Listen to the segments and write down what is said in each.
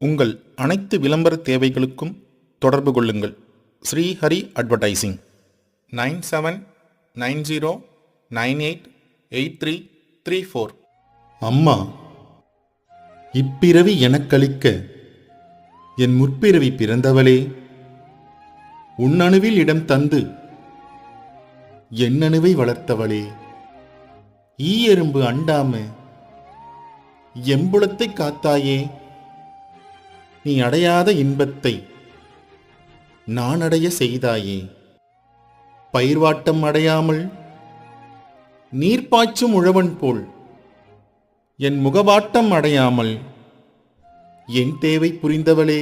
உங்கள் அனைத்து விளம்பர தேவைகளுக்கும் தொடர்பு கொள்ளுங்கள். Srihari advertising nine seven nine zero nine eight eight three three four. அம்மா இப்பிறவி எனக்களிக்க என் முற்பிறவி பிறந்தவளே உன்னணுவில் இடம் தந்து என்னணுவை வளர்த்தவளே. ஈ எறும்பு அண்டாம எம்புலத்தை காத்தாயே நீ அடையாத இன்பத்தை நான் அடைய செய்தாயே. பயிர்வாட்டம் அடையாமல் நீர்ப்பாய்ச்சும் உழவன் போல் என் முகவாட்டம் அடையாமல் என் தேவை புரிந்தவளே.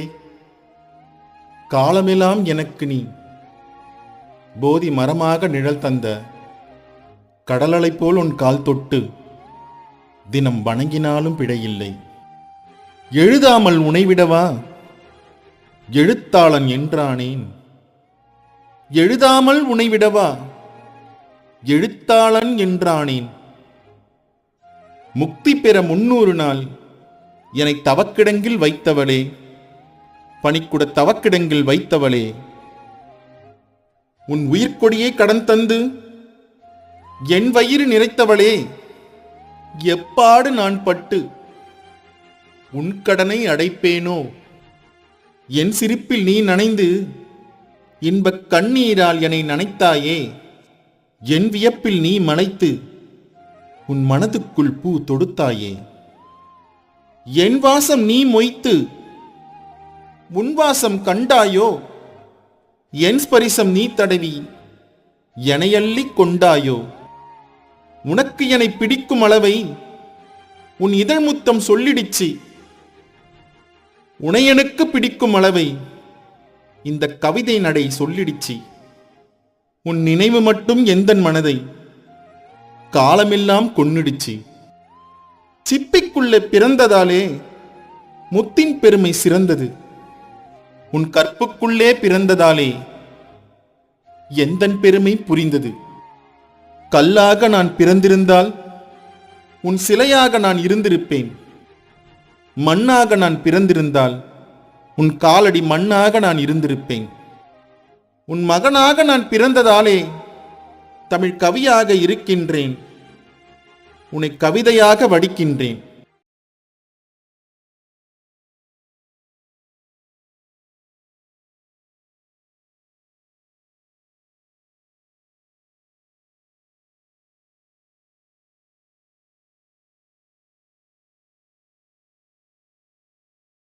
காலமெல்லாம் எனக்கு நீ போதி மரமாக நிழல் தந்த கடலலை போல் உன் கால் தொட்டு தினம் வணங்கினாலும் பிழையில்லை. எழுதாமல் உனைவிடவா? எழுத்தாளன் என்றானேன். எழுதாமல் உனைவிடவா? எழுத்தாளன் என்றானேன். முக்தி பெற முன்னூறு நாள் என்னை தவக்கிடங்கில் வைத்தவளே. பணிக்குட தவக்கிடங்கில் வைத்தவளே. உன் உயிர்கொடியை கடன் தந்து என் வயிறு நிறைத்தவளே. எப்பாடு நான் பட்டு உன் கடனை அடைப்பேனோ? என் சிரிப்பில் நீ நனைந்து இன்பக் கண்ணீரால் என்னை நனைத்தாயே? என் வியப்பில் நீ மலைத்து உன் மனதுக்குள் பூ தொடுத்தாயே? என் வாசம் நீ மொய்த்து உன் வாசம் கண்டாயோ? என் ஸ்பரிசம் நீ தடவி எனையள்ளிக் கொண்டாயோ? உனக்கு என்னை பிடிக்கும் அளவை உன் இதழ்முத்தம் சொல்லிடுச்சு. உனையனுக்கு பிடிக்கும் அளவை இந்த கவிதை நடை சொல்லிடுச்சு. உன் நினைவு மட்டும் எந்தன் மனதை காலமெல்லாம் கொன்னிடுச்சு. சிப்பிக்குள்ளே பிறந்ததாலே முத்தின் பெருமை சிறந்தது. உன் கற்புக்குள்ளே பிறந்ததாலே எந்தன் பெருமை புரிந்தது. கல்லாக நான் பிறந்திருந்தால் உன் சிலையாக நான் இருந்திருப்பேன். மண்ணாக நான் பிறந்திருந்தால் உன் காலடி மண்ணாக நான் இருந்திருப்பேன். உன் மகனாக நான் பிறந்ததாலே தமிழ் கவியாக இருக்கின்றேன். உன்னை கவிதையாக வடிக்கின்றேன்.